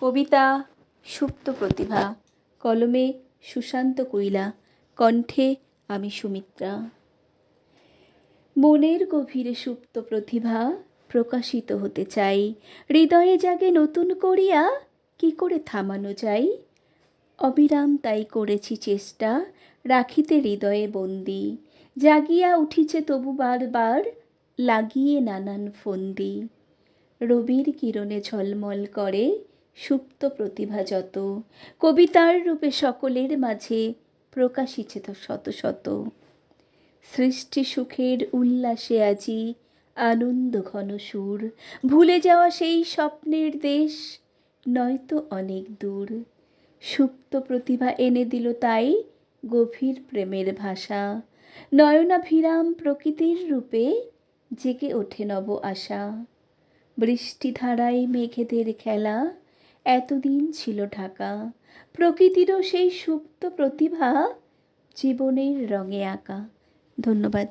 কবিতা, সুপ্ত প্রতিভা, কলমে সুশান্ত কুইলা কণ্ঠে আমি সুমিত্রা। মনের গভীরে সুপ্ত প্রতিভা প্রকাশিত হতে চাই। হৃদয়ে জাগে নতুন করিয়া কি করে থামানো যাই অবিরাম তাই করেছি চেষ্টা, রাখিতে হৃদয়ে বন্দি। জাগিয়া উঠিছে তবু বারবার, লাগিয়ে নানান ফন্দি। রবির কিরণে ঝলমল করে সুপ্ত প্রতিভা যত, কবিতার রূপে সকলের মাঝে প্রকাশিছে তো শত শত। সৃষ্টি সুখের উল্লাসে আজি আনন্দ ঘন সুর, ভুলে যাওয়া সেই স্বপ্নের দেশ নয়তো অনেক দূর। সুপ্ত প্রতিভা এনে দিল তাই গভীর প্রেমের ভাষা, নয়নাভিরাম প্রকৃতির রূপে জেগে ওঠে নব আশা। বৃষ্টিধারায় মেঘেদের খেলা এতদিন ছিল ঢাকা। প্রকৃতিরও সেই সুপ্ত প্রতিভা জীবনের রঙে আঁকা। ধন্যবাদ।